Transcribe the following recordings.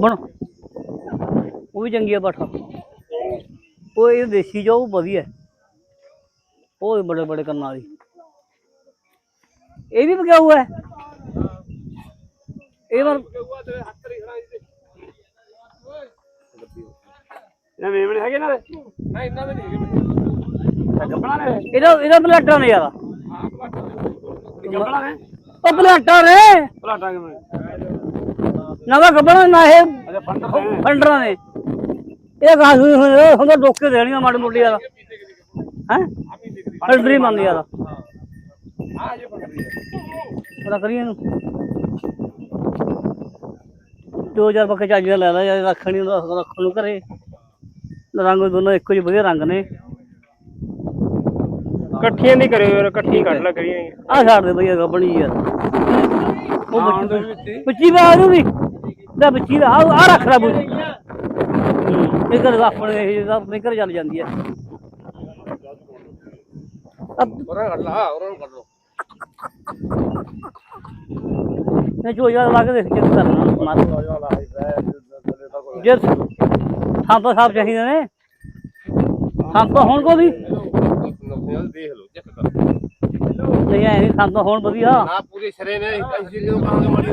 ਬਣ। ਉਹ ਵੀ ਚੰਗੀ ਆ ਪਾਠਾ ਉਹ ਇਹ ਦੇਸੀ ਜੋ ਵਧੀਆ। ਹੈ। ਉਹ ਬੜੇ ਬੜੇ ਕੰਨਾਂ ਵਾਲੀ ਇਹ ਵੀ ਬਗਿਆ ਹੋਇਆ ਹੈ ਇਹ ਵਾਰ ਇਹਨਾਂ ਮੇਮਣੇ ਹੈਗੇ ਨਾ ਨਹੀਂ ਇੰਨਾ ਦੇ ਨਹੀਂ ਹੈਗੇ। ਗੱਬਣਾ ਨੇ? ਇਹਦਾ ਇਹਦਾ ਬਲਾਟਾ ਨੇ ਯਾਰ। ਗੱਬਣਾ ਨੇ? ਉਹ ਬਲਾਟਾ ਨੇ। ਭਲਾਟਾ ਕਿਵੇਂ? ਨਵਾਂ ਕੱਪੜਾ ਨਾ ਇਹ ਹੈ ਫੰਡਰਾਂ ਨੇ। ਇਹ ਗਾਂ ਹੋਈ ਹੋਈ ਹੁੰਦਾ ਡੋਕੇ ਦੇਣੀਆਂ ਮਾੜੀ ਮੋਟੀ ਯਾਰ ਹੈ? ਫੰਡਰੀ ਮੰਨ ਯਾਰ ਆ ਜੇ ਹੈ ਪਤਾ ਕਰੀਏ ਇਹਨੂੰ। 2000 ਬੱਕੇ ਚੱਜ ਦਾ ਲੈ ਲੈ ਯਾਰ ਰੱਖਣੀ ਉਹਦਾ ਰੱਖਣ ਨੂੰ ਘਰੇ। ਰੰਗ ਦੋਨੋਂ ਇੱਕੋ ਜਿਹੇ ਵਧੀਆ ਰੰਗ ਨੇ। ਇਕੱਠੀਆਂ ਨਹੀਂ ਕਰਿਓ ਯਾਰ ਇਕੱਠੀ ਕੱਢ ਲਾ ਕਰੀਏ ਆਹ ਛੱਡ ਦੇ ਬਈਆ ਗੱਬਣੀ ਯਾਰ ਉਹ ਹਾਂ, ਬੱਚੀ ਬੱਚੀ ਵਾ ਉਹਨੂੰ ਵੀ ਲੈ ਬੱਚੀ ਦਾ ਆ ਆ ਰੱਖ ਲੈ ਬੁੱਝ ਇਹ ਕਰ ਆਪਣੇ ਇਹ ਤਾਂ ਆਪਣੇ ਘਰ ਚੱਲ ਜਾਂਦੀ ਹੈ ਅਬ ਉਹਨਾਂ ਕੱਢ ਲਾ ਉਹਨਾਂ ਨੂੰ ਕੱਢ ਲੋ ਨੇ ਜੋ ਯਾਰ ਲਾ ਕੇ ਦੇਖ ਚੈੱਕ ਕਰਨਾ ਮਾਰ ਜੇ ਥਾਂਪਾ ਸਾਹਿਬ ਚਾਹੀਦੇ ਨੇ ਥਾਂਪਾ ਹੋਣ ਕੋ ਵੀ। ਦੇਖ ਲਓ ਚੈੱਕ ਕਰੋ ਨਹੀਂ ਐ ਨਹੀਂ ਥਾਂਪਾ ਹੋਣ ਵਧੀਆ। ਨਾ ਪੂਰੇ ਸ਼ਰੇ ਨੇ ਅਸੀਂ ਜਦੋਂ ਕਹਾਂਗੇ ਮਾੜੀ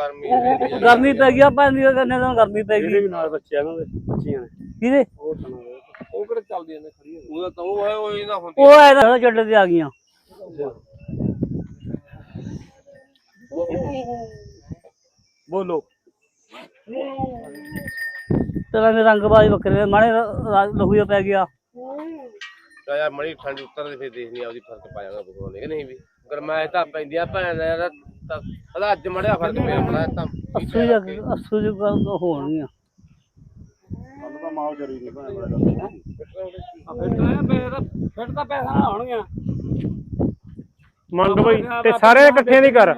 ਗਰਮੀ ਹੈ ਗਰਮੀ ਪੈ ਗਈ ਆਪਾਂ ਇੰਨੀ ਕਰਨੇ ਤਾਂ ਗਰਮੀ ਪੈ ਗਈ। ਵੀ ਨਾਲ ਬੱਚਿਆਂ ਨੂੰ ਬੱਚੀਆਂ ਨੇ ਕਿਹਦੇ? ਉਹ ਕਿਹੜੇ ਚੱਲਦੀ ਨੇ ਖੜੀ ਉਹਦਾ ਤਾਂ ਉਹ ਹੈ ਉਹ ਇਹਨਾਂ ਹੁੰਦੀ ਉਹ ਐ ਤਾਂ ਚੱਡੇ ਤੇ ਆ ਗਈਆਂ। ਬੋਲੋ। ਤੇਰਾ ਦੇ ਰੰਗਬਾਜ਼ ਬੱਕਰੇ ਦੇ ਮਾਣੇ ਲਹੂਆ ਪੈ ਗਿਆ। ਤਾਂ ਯਾਰ ਮੜੀ ਠੰਡ ਉਤਰਦੇ ਫਿਰ ਦੇਖਣੀ ਆਪਦੀ ਫ਼ਰਕ ਪਾ ਜਾਣਾ ਬਗਵਾਨ ਨੇ ਕਿ ਨਹੀਂ ਵੀ। ਗਰਮਾਇ ਤਾਂ ਪੈਂਦੀਆਂ ਭੈਣ ਦਾ ਯਾਰ ਅੱਜ ਮੜਿਆ ਫ਼ਰਕ ਤਾਂ ਅਸੂ ਅਸੂ ਹੋਣਗੀਆਂ ਤਾਂ ਜਰੀ ਨਹੀਂ ਭਾਵੇਂ ਬੜਾ ਫਿਰ ਫਿਰ ਤਾਂ ਪੈਸਾ ਨਾ ਹੋਣਗੀਆਂ ਮੰਗ ਬਈ ਤੇ ਸਾਰੇ ਇਕੱਠੇ ਨਹੀਂ ਕਰ।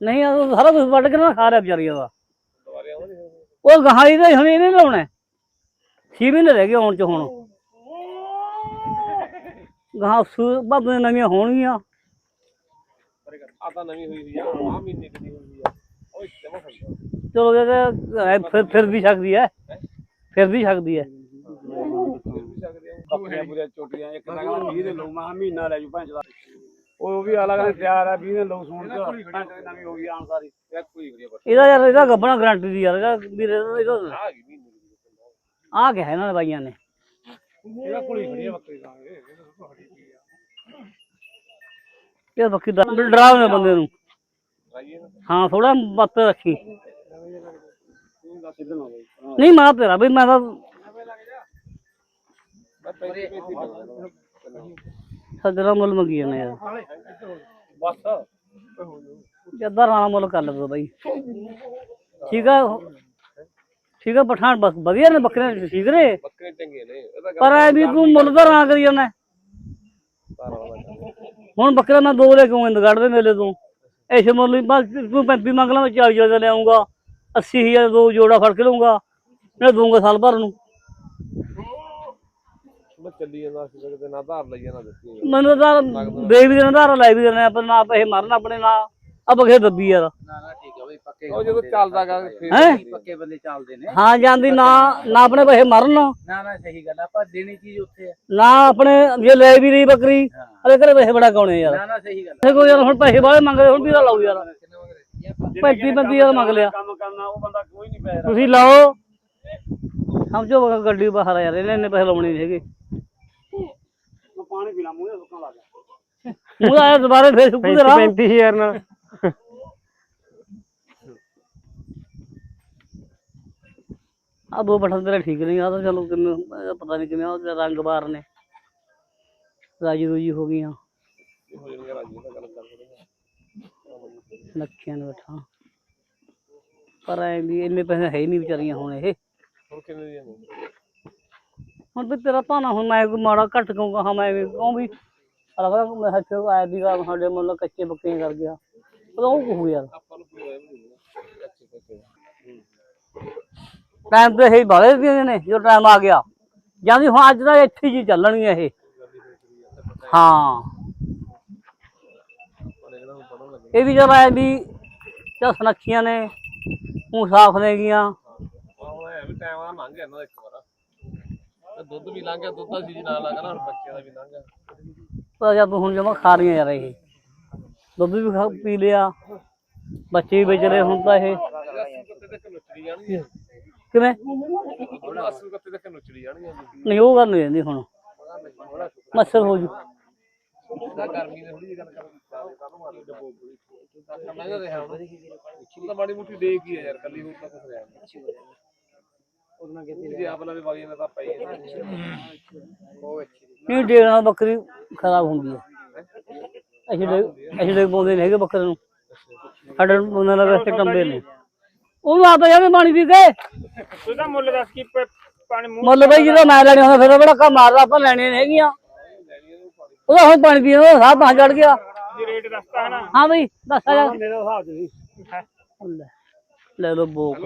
ਨਹੀਂ ਉਹ ਸਾਰਾ ਕੁਝ ਵੱਢ ਕੇ ਨਾ ਖਾ ਰਿਹਾ ਵਿਚਾਰੀਆਂ ਦਾ। ਉਹ ਗਹਾਈ ਦੇ ਹੁਣ ਇਹਨੇ ਲਾਉਣਾ। 6 ਮਹੀਨੇ ਰਹਿ ਗਏ ਆਉਣ ਚ ਹੁਣ। ਗਾਂ ਸੂ ਬਾਬੇ ਨਵੀਆਂ ਹੋਣਗੀਆਂ। ਆ ਤਾਂ ਨਵੀਂ ਹੋਈ ਹੋਈ ਆ ਆ ਮਹੀਨੇ ਕਦੀ ਹੋਈ ਆ ਓਏ ਜਮਾ ਖੰਦਾ ਚਲੋ ਜੇ ਤੇ ਐ ਫਿਰ ਫਿਰ ਵੀ ਸਕਦੀ ਹੈ? ਫਿਰ ਵੀ ਸਕਦੀ ਹੈ ਬੱਕਰੀਆਂ ਪੂਰੀਆਂ ਚੋਟੀਆਂ ਇੱਕ ਤਾਂ 20 ਦੇ ਲਓ। ਮਾ ਮਹੀਨਾ ਲੈ ਜੂ ਭੈਣ ਦਾ ਉਹ ਵੀ ਅਲੱਗ ਨੇ ਤਿਆਰ ਆ 20 ਦੇ ਲਓ ਸੂਣ ਚ ਨਵੀਂ ਹੋ ਗਈ ਆਣ ਸਾਰੀ। ਯਾਰ ਕੋਈ ਵਧੀਆ ਬਸ ਇਹਦਾ ਯਾਰ ਇਹਦਾ ਗੱਬਣਾ ਗਰੰਟੀ ਦੀ ਯਾਰ ਇਹਦਾ ਵੀਰੇ ਇਹਦਾ ਆ ਗਈ ਮਹੀਨੇ ਦੀ। ਆ ਗਿਆ ਇਹਨਾਂ ਨੇ ਬਾਈਆਂ ਨੇ। ਇਹਦਾ ਕੁੜੀ ਖੜੀ ਆ ਬੱਕਰੀ ਦਾ ਇਹ ਬੱਕੀ ਦਾ ਡਰਾਵਨੇ ਬੰਦੇ ਨੂੰ। ਹਾਂ ਥੋੜਾ ਬੱਤ ਰੱਖੀ। ਨਹੀਂ, ਮਾਂ ਤੇਰਾ ਬਈ ਮੈਂ ਤਾਂ ਬਸ ਮੁੱਲ ਮੰਗੀ ਜਾਂਦੇ ਯਾਰ ਬਸ ਜੱਦਾ ਰਾਣਾ ਮੁੱਲ ਕਰ ਲਵੇ ਬਾਈ। ਠੀਕ ਆ ਠੀਕ ਆ, ਪਠਾਨ ਬਸ ਵਧੀਆ ਨੇ ਬੱਕਰੇ ਠੀਕ ਨੇ। ਬੱਕਰੇ ਚੰਗੇ ਨੇ ਪਰ ਐ ਵੀ ਤੂੰ ਮੁੱਲ ਦਾ ਰਾਂ ਕਰੀ ਜਾਂਦਾ। ਹੁਣ ਬੱਕਰਾ ਮੈਂ ਦੋ ਲੈ ਕੇ ਆਉਂਦਾ ਗੜ ਦੇ ਮੇਲੇ ਤੋਂ। ਐਸੇ ਮੁੱਲ ਬਸ ਤੂੰ 35 ਮੰਗ ਲਾ ਮੈਂ 40 ਦਾ ਲਿਆਉਂਗਾ 80000 ਦੋ ਜੋੜਾ ਫੜ ਕੇ ਲਊਂਗਾ ਮੈਂ ਦੂੰਗਾ ਸਾਲ ਭਰ ਨੂੰ। ਮੈਂ ਚੱਲੀ ਜਾਂਦਾ ਸੀ ਕਿਤੇ ਨਾ ਧਾਰ ਲਈ ਜਾਣਾ ਦੱਸੀ ਮੈਨੂੰ ਤਾਂ ਦੇ ਵੀ ਦੇਣਾ ਧਾਰਾ ਲੈ ਵੀ ਦੇਣਾ ਆਪਾਂ ਨਾ ਪੈਸੇ ਮਰਨ ਆਪਣੇ ਨਾ ਆ ਬਖੇ ਦੱਬੀ ਯਾਰ? ਨਾ ਨਾ ਠੀਕ ਆ ਬਈ ਪੱਕੇ ਉਹ ਜਦੋਂ ਚੱਲਦਾ ਗਾ ਫਿਰ ਹੈ? ਪੱਕੇ ਬੰਦੇ ਚੱਲਦੇ ਨੇ। ਹਾਂ ਜਾਂਦੀ ਨਾ ਨਾ ਆਪਣੇ ਪੈਸੇ ਮਰਨ। ਨਾ ਨਾ ਸਹੀ ਗੱਲ ਆ, ਆਪਾਂ ਦੇਣੀ ਚੀਜ਼ ਉੱਥੇ ਆ। ਨਾ ਆਪਣੇ ਜੇ ਲੈ ਵੀ ਲਈ ਬੱਕਰੀ ਅਰੇ ਘਰੇ ਪੈਸੇ ਬੜਾ ਕਾਉਣੇ ਯਾਰ? ਨਾ ਨਾ ਸਹੀ ਗੱਲ ਤੇ ਕੋਈ ਯਾਰ ਹੁਣ ਪੈਸੇ ਬਾਹਲੇ ਮੰਗਦੇ ਹੁਣ ਵੀ ਲਾਓ ਯਾਰ। ਪੈਂਤੀ ਪੈਂਤੀ ਹਜ਼ਾਰ ਮੰਗ ਲਿਆ। ਕੰਮ ਕਰਨਾ ਉਹ ਬੰਦਾ ਕੋਈ ਨਹੀਂ ਪੈਸਾ। ਤੁਸੀਂ ਲਾਓ। ਸਮਝੋ ਵਾ ਗੱਡੀ ਬਾਹਰ ਆ ਯਾਰ ਇਹਨੇ ਇੰਨੇ ਪੈਸੇ ਲਾਉਣੇ ਨਹੀਂ ਹੈਗੇ। ਪਾਣੀ ਪੀਣਾ ਮੂੰਹ ਤੇ ਸੁੱਕਣ ਲੱਗ ਗਿਆ। ਮੂੰਹ ਆਇਆ ਦੁਬਾਰਾ ਫੇਰ ਸੁੱਕੂ ਦੇ ਰਾਹ 35000 ਨਾਲ। ਆ ਦੋ ਬਟਨ ਤੇਰੇ ਠੀਕ ਨਹੀਂ ਆ ਤਾਂ ਚਲੋ ਕਿਵੇਂ ਇਹਦਾ ਪਤਾ ਨਹੀਂ ਕਿਵੇਂ ਆ ਉਹਦੇ ਰੰਗ ਬਾਰ ਨੇ ਰਾਜੀ ਰੂਜੀ ਹੋ ਗਈਆਂ ਹੋ ਜਾਣਗੇ ਰਾਜੀ ਨਾਲ ਗੱਲ ਕਰ ਸਕਦੇ ਨੱਕੀਆਂ ਨੇ ਬੈਠਾ ਪਰ ਐ ਵੀ ਇੰਨੇ ਪੈਸੇ ਹੈ ਹੀ ਨਹੀਂ ਵਿਚਾਰੀਆਂ ਹੁਣ ਇਹ ਹੁਣ ਕਿੰਨੇ ਦੀਆਂ ਨੇ ਹੁਣ ਵੀ ਤੇਰਾ ਭਾਣਾ ਹੁਣ ਮੈਂ ਕੋਈ ਮਾੜਾ ਘੱਟ ਕਹੂੰਗਾ ਹਾਂ ਮੈਂ ਵੀ ਕਹੂੰ ਵੀ ਅਲੱਗ ਮੈਂ ਹੱਥ ਆਇਆ ਵੀ ਗਾ ਸਾਡੇ ਮਤਲਬ ਕੱਚੇ ਬੱਕੀਆਂ ਕਰ ਗਿਆ ਪਰ ਉਹ ਕਹੂ ਯਾਰ ਆਪਾਂ ਨੂੰ ਕੋਈ ਹੋਇਆ ਵੀ ਨਹੀਂ ਅੱਛੇ ਕੱਚੇ ਟਾਈਮ ਤੇ ਇਹ ਬਾਲੇ ਦੀਆਂ ਨੇ ਜੋ ਟਾਈਮ ਆ ਗਿਆ। ਜਾਂਦੀ ਹੁਣ ਅੱਜ ਦਾ ਇੱਥੇ ਜੀ ਚੱਲਣਗੀਆਂ ਇਹ। ਹਾਂ। ਇਹ ਵੀ ਜਦ ਆਏ ਵੀ ਚਾ ਸੁਨੱਖੀਆਂ ਨੇ ਉਹ ਸਾਫ਼ ਨੇ ਗੀਆਂ। ਦੁੱਧ ਵੀ ਲੰਘ ਗਿਆ ਦੁੱਧ ਦਾ ਸੀਜ਼ਨ ਆ ਹੁਣ ਬੱਚਿਆਂ ਦਾ ਵੀ ਲੰਘ ਗਿਆ। ਪਰ ਜਦ ਹੁਣ ਜਮਾ ਖਾ ਰਹੀਆਂ ਯਾਰ ਇਹ। ਦੁੱਧ ਵੀ ਖਾ ਪੀ ਲਿਆ। ਬੱਚੇ ਵੀ ਵੇਚ ਰਹੇ ਹੁਣ ਤਾਂ ਇਹ। ਕਿਵੇਂ? ਹੁਣ ਅਸਲ ਕੁੱਤੇ ਤੱਕ ਨੁੱਚੜੀ ਜਾਣਗੇ ਨਹੀਂ, ਉਹ ਗੱਲ ਨਹੀਂ ਜਾਂਦੀ ਹੁਣ। ਮੱਸਰ ਹੋ ਜੂ। ਨਾ ਗਰਮੀ ਦੇ ਥੋੜੀ ਜਿਹੀ ਗੱਲ ਕਰਾਂ ਕਾਹਨੂੰ ਮਾਰੀ ਡੱਬੋ ਤਾਂ ਮਹਿੰਗਾ ਰਿਹਾ ਹੁਣ ਤਾਂ ਮਾੜੀ ਮੁੱਠੀ ਦੇ ਕੀ ਹੈ ਯਾਰ ਕੱਲੀ ਹੋਰ ਤਾਂ ਕੁਛ ਰਿਹਾ ਉਹਨਾਂ ਕਿਤੇ ਜੇ ਆਪ ਲਵੇ ਵਾਲੀਆਂ ਦਾ ਤਾਂ ਪਈ ਨਹੀਂ ਡੇਢ ਨਾਲ ਬੱਕਰੀ ਖਰਾਬ ਹੁੰਦੀ ਹੈ। ਅਸੀਂ ਅਸੀਂ ਦੇ ਪਾਉਂਦੇ ਨਹੀਂ ਹੈਗੇ ਬੱਕਰੇ ਨੂੰ। ਸਾਡੇ ਉਹਨਾਂ ਨਾਲ ਵੈਸੇ ਟੰਬੇ ਨੇ। ਉਹ ਆ ਤਾਂ ਜਾਵੇ ਪਾਣੀ ਪੀ ਕੇ। ਉਹਦਾ ਮੁੱਲ ਦੱਸ ਕੀ ਪ- ਪਾਣੀ ਮੂੰਹ ਮੁੱਲ ਬਈ ਜਦੋਂ ਮੈਂ ਲੈਣੀ ਹੁੰਦਾ ਫਿਰ ਉਹ ਬੜਾ ਕੰਮ ਮਾਰਦਾ ਆਪਾਂ ਲੈਣੀਆਂ ਨਹੀਂ ਹੈਗੀਆਂ। ਉਹਦਾ ਹੁਣ ਪਾਣੀ ਪੀਣ ਦਾ ਸਾਹ ਤਾਂ ਚੜ ਗਿਆ। ਦੀ ਰੇਟ ਦੱਸਤਾ ਹੈ ਨਾ। ਹਾਂ ਬਈ ਦੱਸ ਆ ਜਾ। ਮੇਰਾ ਹਿਸਾਬ ਜੀ ਲੈ ਲੈ ਲੋ ਬੋਕ।